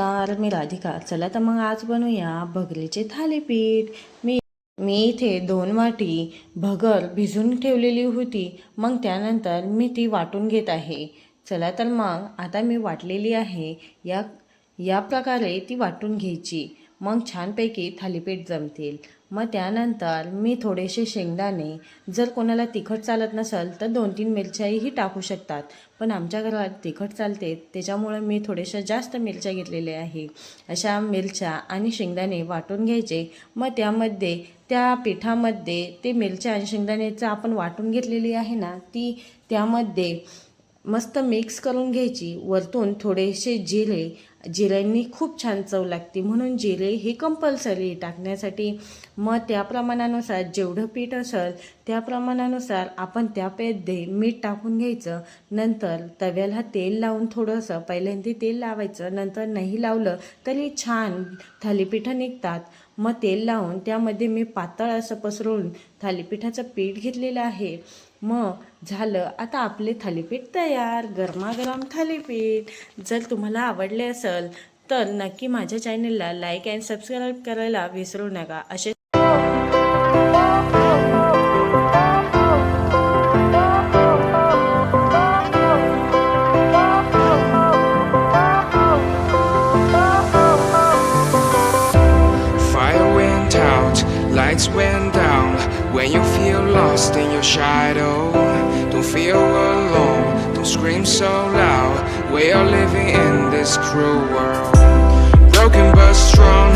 तर मी राधिका. चला तर मग आज बनवूया भगरीचे थालीपीठ. मी मी इथे दोन वाटी भगर भिजून ठेवलेली होती. मग त्यानंतर मी ती वाटून घेत आहे. चला तर मग आता मी वाटलेली आहे. या या प्रकारे ती वाटून घ्यायची. मग छानपैकी थालीपीठ जमतील. मग त्यानंतर मी थोडेसे शेंगदाणे जर कोणाला तिखट चालत नसेल तर दोन तीन मिरच्याही टाकू शकतात. पण आमच्या घरात तिखट चालते त्याच्यामुळे मी थोडेशा जास्त मिरच्या घेतलेल्या आहे. अशा मिरच्या आणि शेंगदाणे वाटून घ्यायचे. मग त्यामध्ये त्या पिठामध्ये ते मिरच्या आणि शेंगदाण्याचं आपण वाटून घेतलेली आहे ना ती त्यामध्ये मस्त मिक्स करून घ्यायची. वरतून थोडेसे जिरे जिऱ्यांनी खूप छान चव लागते. म्हणून जिरे हे कंपल्सरी टाकण्यासाठी मग त्या प्रमाणानुसार जेवढं पीठ असेल त्या प्रमाणानुसार आपण त्या पेध्ये मीठ टाकून घ्यायचं. नंतर तव्याला तेल लावून थोडंसं पहिल्यांदा तेल लावायचं नंतर नाही लावलं तरी छान थालीपीठं निघतात. मग तेल लावून त्यामध्ये मी पातळ असं पसरून थालीपीठाचं पीठ घेतलेलं आहे. मग झालं आता आपले थालीपीठ तयार गरमागरम थालीपीठ. जर तुम्हाला आवडले असेल तर नक्की माझ्या चॅनलला लाईक अँड सबस्क्राईब करायला विसरू नका. असे lights went down. When you feel lost in your shadow, don't feel alone, don't scream so loud. We are living in this cruel world. Broken but strong,